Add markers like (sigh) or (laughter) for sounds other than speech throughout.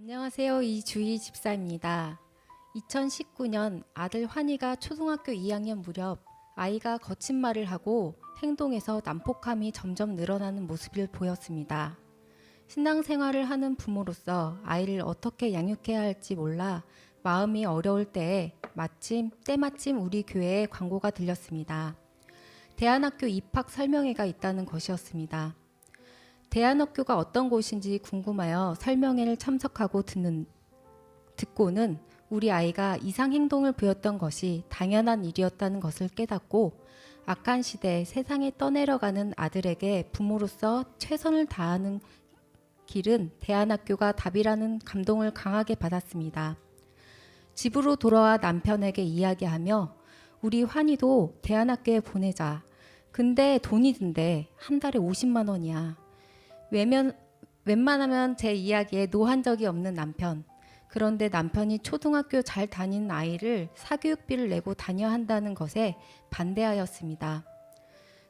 안녕하세요. 이주희 집사입니다. 2019년 아들 환희가 초등학교 2학년 무렵 아이가 거친 말을 하고 행동에서 난폭함이 점점 늘어나는 모습을 보였습니다. 신앙생활을 하는 부모로서 아이를 어떻게 양육해야 할지 몰라 마음이 어려울 때에 마침 때마침 우리 교회에 광고가 들렸습니다. 대안학교 입학 설명회가 있다는 것이었습니다. 대안학교가 어떤 곳인지 궁금하여 설명회를 참석하고 듣는 듣고는 우리 아이가 이상 행동을 보였던 것이 당연한 일이었다는 것을 깨닫고 악한 시대 세상에 떠내려가는 아들에게 부모로서 최선을 다하는 길은 대안학교가 답이라는 감동을 강하게 받았습니다. 집으로 돌아와 남편에게 이야기하며 우리 환희도 대안학교에 보내자. 근데 돈이 든대. 한 달에 50만 원이야. 외면, 웬만하면 제 이야기에 노한 적이 없는 남편. 그런데 남편이 초등학교 잘 다니는 아이를 사교육비를 내고 다녀야 한다는 것에 반대하였습니다.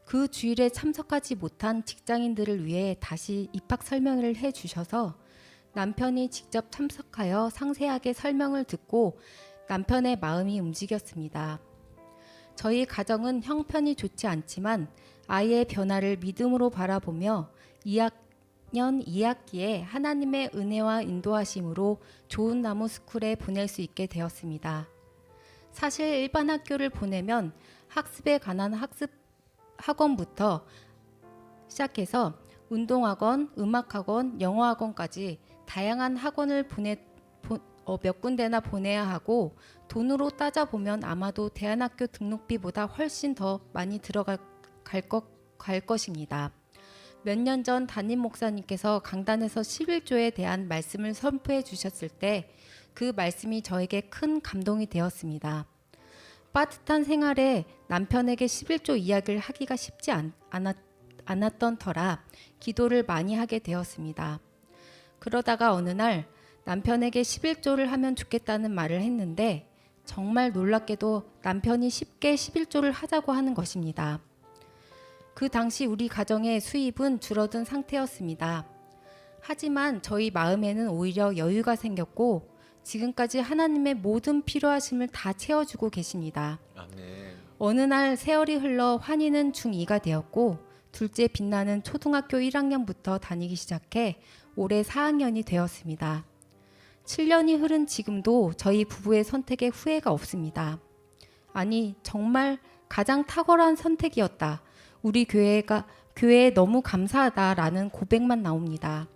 그 주일에 참석하지 못한 직장인들을 위해 다시 입학 설명을 해 주셔서 남편이 직접 참석하여 상세하게 설명을 듣고 남편의 마음이 움직였습니다. 저희 가정은 형편이 좋지 않지만 아이의 변화를 믿음으로 바라보며 2학 년 2학기에 하나님의 은혜와 인도하심으로 좋은 나무 스쿨에 보낼 수 있게 되었습니다. 사실 일반 학교를 보내면 학습에 관한 학습 학원부터 시작해서 운동학원, 음악학원, 영어학원까지 다양한 학원을 보내 보- 어, 몇 군데나 보내야 하고 돈으로 따져 보면 아마도 대안학교 등록비보다 훨씬 더 많이 들어갈 갈, 것, 갈 것입니다. 몇 년 전 담임 목사님께서 강단에서 11조에 대한 말씀을 선포해 주셨을 때 그 말씀이 저에게 큰 감동이 되었습니다. 빠듯한 생활에 남편에게 11조 이야기를 하기가 쉽지 않, 않았, 않았던 터라 기도를 많이 하게 되었습니다. 그러다가 어느 날 남편에게 11조를 하면 좋겠다는 말을 했는데 정말 놀랍게도 남편이 쉽게 11조를 하자고 하는 것입니다. 그 당시 우리 가정의 수입은 줄어든 상태였습니다. 하지만 저희 마음에는 오히려 여유가 생겼고 지금까지 하나님의 모든 필요하심을 다 채워주고 계십니다. 아멘. 어느 날 세월이 흘러 환희는 중2가 되었고 둘째 빛나는 초등학교 1학년부터 다니기 시작해 올해 4학년이 되었습니다. 7년이 흐른 지금도 저희 부부의 선택에 후회가 없습니다. 아니, 정말 가장 탁월한 선택이었다. 우리 교회가 교회에 너무 감사하다라는 고백만 나옵니다.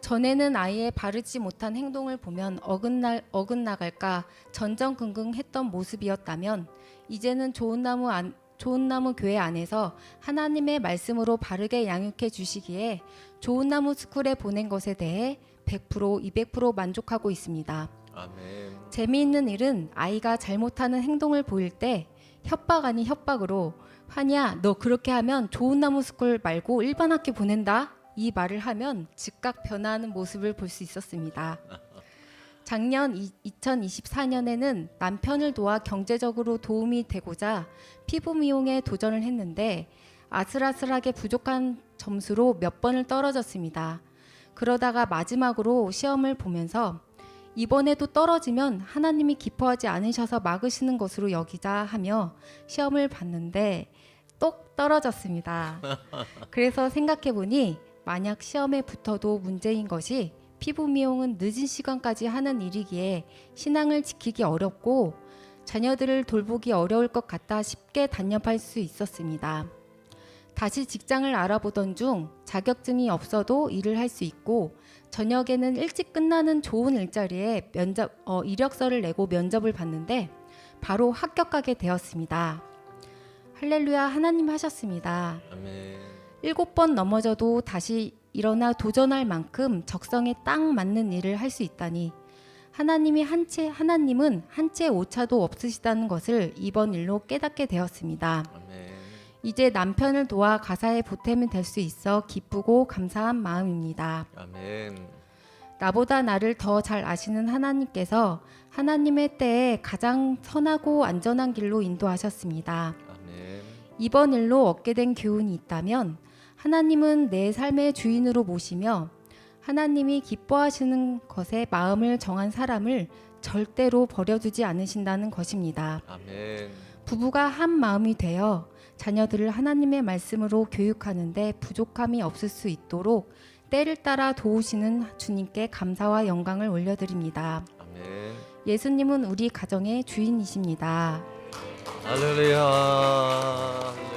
전에는 아이의 바르지 못한 행동을 보면 어긋날 어긋나갈까 전전긍긍했던 모습이었다면 이제는 좋은 나무 안 좋은 나무 교회 안에서 하나님의 말씀으로 바르게 양육해 주시기에 좋은 나무 스쿨에 보낸 것에 대해 100% 200% 만족하고 있습니다. 아멘. 재미있는 일은 아이가 잘못하는 행동을 보일 때 협박 아닌 협박으로 환희야 너 그렇게 하면 좋은 나무 스쿨 말고 일반 학교 보낸다 이 말을 하면 즉각 변화하는 모습을 볼 수 있었습니다. (laughs) 작년 2024년에는 남편을 도와 경제적으로 도움이 되고자 피부 미용에 도전을 했는데 아슬아슬하게 부족한 점수로 몇 번을 떨어졌습니다. 그러다가 마지막으로 시험을 보면서 이번에도 떨어지면 하나님이 기뻐하지 않으셔서 막으시는 것으로 여기자 하며 시험을 봤는데 똑 떨어졌습니다. (laughs) 그래서 생각해 보니 만약 시험에 붙어도 문제인 것이 피부 미용은 늦은 시간까지 하는 일이기에 신앙을 지키기 어렵고 자녀들을 돌보기 어려울 것 같아 쉽게 단nhập할 수 있었습니다. 다시 직장을 알아보던 중 자격증이 없어도 일을 할 수 있고 저녁에는 일찍 끝나는 좋은 일자리에 면접 어, 이력서를 내고 면접을 봤는데 바로 합격하게 되었습니다. 할렐루야 하나님 하셨습니다. 아멘. 일곱 번 넘어져도 다시 일어나 도전할 만큼 적성에 딱 맞는 일을 할 수 있다니 하나님이 한채 하나님은 한채 오차도 없으시다는 것을 이번 일로 깨닫게 되었습니다. 아멘. 이제 남편을 도와 가사에 보탬이 될 수 있어 기쁘고 감사한 마음입니다. 아멘. 나보다 나를 더 잘 아시는 하나님께서 하나님의 때에 가장 선하고 안전한 길로 인도하셨습니다. 아멘. 이번 일로 얻게 된 교훈이 있다면 하나님은 내 삶의 주인으로 모시며 하나님이 기뻐하시는 것에 마음을 정한 사람을 절대로 버려두지 않으신다는 것입니다. 아멘. 부부가 한 마음이 되어 자녀들을 하나님의 말씀으로 교육하는데 부족함이 없을 수 있도록 때를 따라 도우시는 주님께 감사와 영광을 올려드립니다. 아멘. 예수님은 우리 가정의 주인이십니다. 할렐루야.